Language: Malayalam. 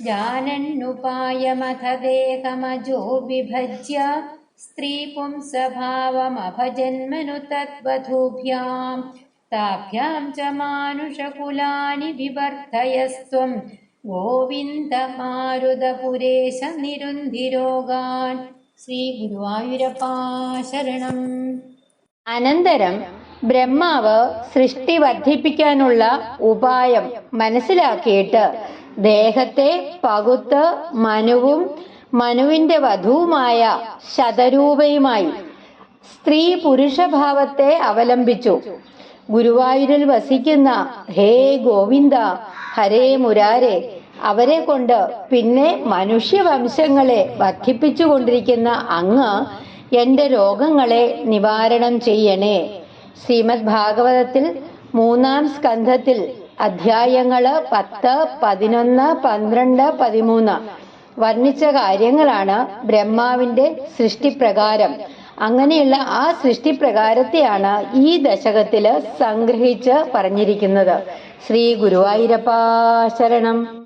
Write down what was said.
जानन्नुपायमथ देहमजो विभज्य स्त्रीपुंसभावमभजन्मनु तद्वधूभ्यां ताभ्यां च मानुषकुलानि विवर्धयस्त्वं गोविन्द मारुदपुरेश निरुन्धिरोगान् ശ്രീഗുരുവായൂരപ്പാ ശരണം അനന്തരം ബ്രഹ്മാവ് സൃഷ്ടി വർദ്ധിപ്പിക്കാനുള്ള ഉപായം മനസ്സിലാക്കിയിട്ട് ദേഹത്തെ പകുത്ത് മനുവും മനുവിന്റെ വധുവുമായ ശതരൂപയുമായി സ്ത്രീ പുരുഷ ഭാവത്തെ അവലംബിച്ചു. ഗുരുവായൂരിൽ വസിക്കുന്ന ഹേ ഗോവിന്ദ ഹരേ മുരാരെ അവരെ കൊണ്ട് പിന്നെ മനുഷ്യവംശങ്ങളെ വർദ്ധിപ്പിച്ചുകൊണ്ടിരിക്കുന്ന അങ്ങ് എന്റെ രോഗങ്ങളെ നിവാരണം ചെയ്യണേ. ശ്രീമദ് ഭാഗവതത്തിൽ മൂന്നാം സ്കന്ധത്തിൽ അധ്യായങ്ങൾ പത്ത് പതിനൊന്ന് പന്ത്രണ്ട് പതിമൂന്ന്. വർണിച്ച കാര്യങ്ങളാണ് ബ്രഹ്മാവിന്റെ സൃഷ്ടിപ്രകാരം. അങ്ങനെയുള്ള ആ സൃഷ്ടിപ്രകാരത്തെയാണ് ഈ ദശകത്തിൽ സംഗ്രഹിച്ച് പറഞ്ഞിരിക്കുന്നത്. ശ്രീ ഗുരുവായൂരപ്പാ ശരണം.